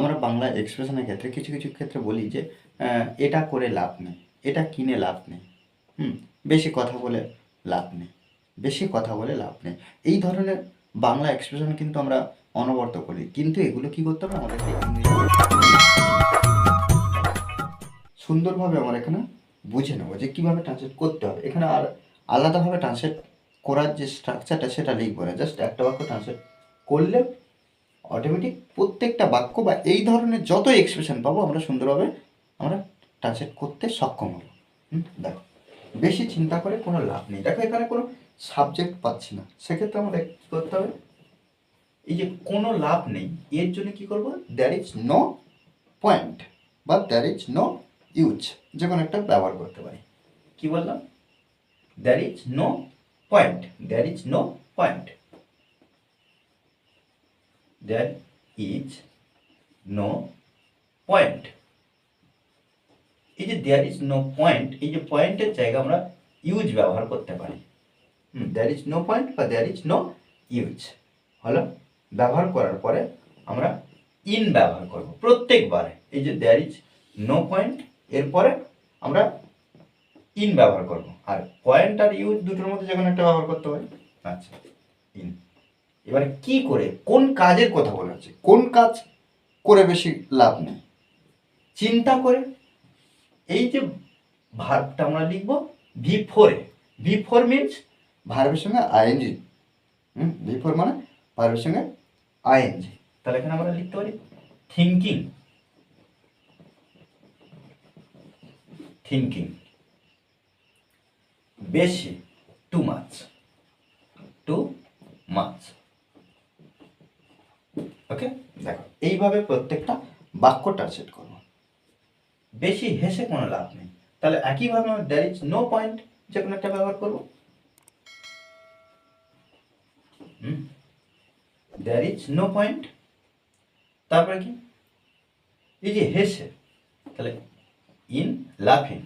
আমরা বাংলা এক্সপ্রেশনের ক্ষেত্রে কিছু কিছু ক্ষেত্রে বলি যে এটা করে লাভ নেই, এটা কিনে লাভ নেই, হুম, বেশি কথা বলে লাভ নেই, বেশি কথা বলে লাভ নেই। এই ধরনের বাংলা এক্সপ্রেশন কিন্তু আমরা অনবর্ত করি, কিন্তু এগুলো কি করতে হবে? আমাদেরকে সুন্দরভাবে আমরা এখানে বুঝে নেব যে কীভাবে ট্রান্সলেট করতে হবে। এখানে আর আলাদাভাবে ট্রান্সলেট করার যে স্ট্রাকচারটা সেটা লিখব না জাস্ট একটা বাক্য ট্রান্সলেট করলে অটোমেটিক প্রত্যেকটা বাক্য বা এই ধরনের যত এক্সপ্রেশন পাবো আমরা সুন্দরভাবে আমরা ট্রান্সলেট করতে সক্ষম হব। দেখো, বেশি চিন্তা করে কোনো লাভ নেই। দেখো, এখানে কোনো সাবজেক্ট পাচ্ছি না। সেক্ষেত্রে আমাদের কী করতে হবে? এই যে কোনো লাভ নেই, এর জন্য কি করব? দ্যার ইজ নো পয়েন্ট বা দ্যার ইজ নো ইউজ যে কোনো একটা ব্যবহার করতে পারি। কি বললাম? There is no point there is no point there is no point. এই যে দেয়ার ইজ নো পয়েন্ট, এই যে পয়েন্টের জায়গায় আমরা ইউজ ব্যবহার করতে পারি। দেয়ার ইজ নো পয়েন্ট বা দেয়ার ইজ নো ইউজ। হলো, ব্যবহার করার পরে আমরা ইন ব্যবহার করব প্রত্যেকবার। এই যে দেয়ার ইজ নো পয়েন্ট, এরপরে আমরা ইন ব্যবহার করব। আর পয়েন্ট আর ইউজ দুটোর মধ্যে যে কোনো একটা ব্যবহার করতে পারি। আচ্ছা ইন। এবারে কি করে, কোন কাজের কথা বলা হচ্ছে, কোন কাজ করে বেশি লাভ নেই? চিন্তা করে, এই যে ভার্বটা আমরা লিখব, ভি ফোরে ভি ফোর মিনস ভার্বের সঙ্গে আইএনজি হুম, ভি ফোর মানে ভার্বের সঙ্গে আইএনজি তাহলে এখানে আমরা লিখতে পারি থিঙ্কিং থিঙ্কিং বেশি too much too much okay দেখো, এইভাবে প্রত্যেকটা বাক্য ট্রান্সলেট করব। বেশি হেসে কোনো লাভ নেই। তাহলে একইভাবে আমরা দ্যার ইজ নো পয়েন্ট যে কোনো একটা ব্যবহার করব। দ্যার ইজ নো পয়েন্ট তারপরে কি? এই যে হেসে, তাহলে ইন লাফিং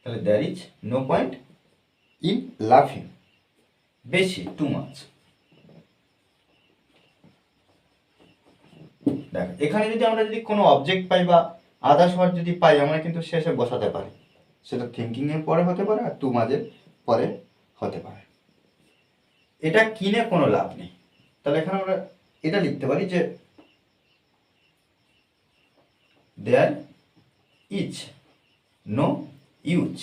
তাহলে there is no point in লাফিং বেশি টু মাছ দেখ, এখানে যদি আমরা যদি কোনো অবজেক্ট পাই বা আদার্স ওয়ার্ড যদি পাই, আমরা কিন্তু শেষে বসাতে পারি। সেটা থিঙ্কিং এর পরে হতে পারে আর টু মাঝের পরে হতে পারে। এটা কিনে কোনো লাভ নেই। তাহলে এখানে আমরা এটা লিখতে পারি যে there is no use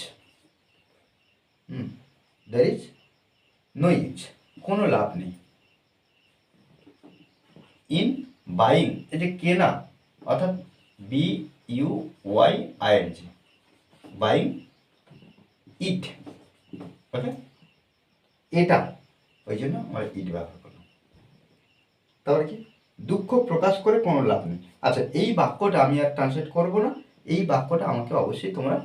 hmm there is no use কোনো লাভ নেই। ইন বাইং এই যে কেনা অর্থাৎ B U Y I N G buying, it. Okay? এটা, ওই জন্য আমরা ইট ব্যবহার করলাম। তারপরে কি? দুঃখ প্রকাশ করে কোনো লাভ নেই। আচ্ছা এই বাক্যটা আমি আর ট্রান্সলেট করব না। এই বাক্যটা আমাকে অবশ্যই তোমরা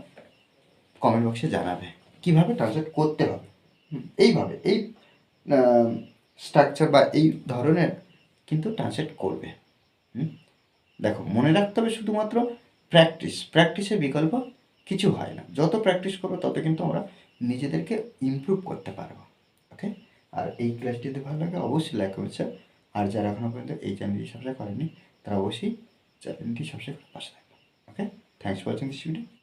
কমেন্ট বক্সে জানাবে। কীভাবে ট্রান্সলেট করতে হবে? এইভাবে, এই স্ট্রাকচার বা এই ধরনের কিন্তু ট্রান্সলেট করবে। দেখো, মনে রাখতে হবে শুধুমাত্র প্র্যাকটিস প্র্যাকটিসের বিকল্প কিছু হয় না। যত প্র্যাকটিস করব, তত কিন্তু আমরা নিজেদেরকে ইমপ্রুভ করতে পারব। ওকে আর এই ক্লাসটি যদি ভালো লাগে, অবশ্যই লাইক কমেন্ট শেয়ার। আর যারা এখনও পর্যন্ত এই চ্যানেলটি সাবস্ক্রাইব করেনি তারা অবশ্যই চ্যানেলটি করে পাশে থাকবে। Okay thanks for watching this video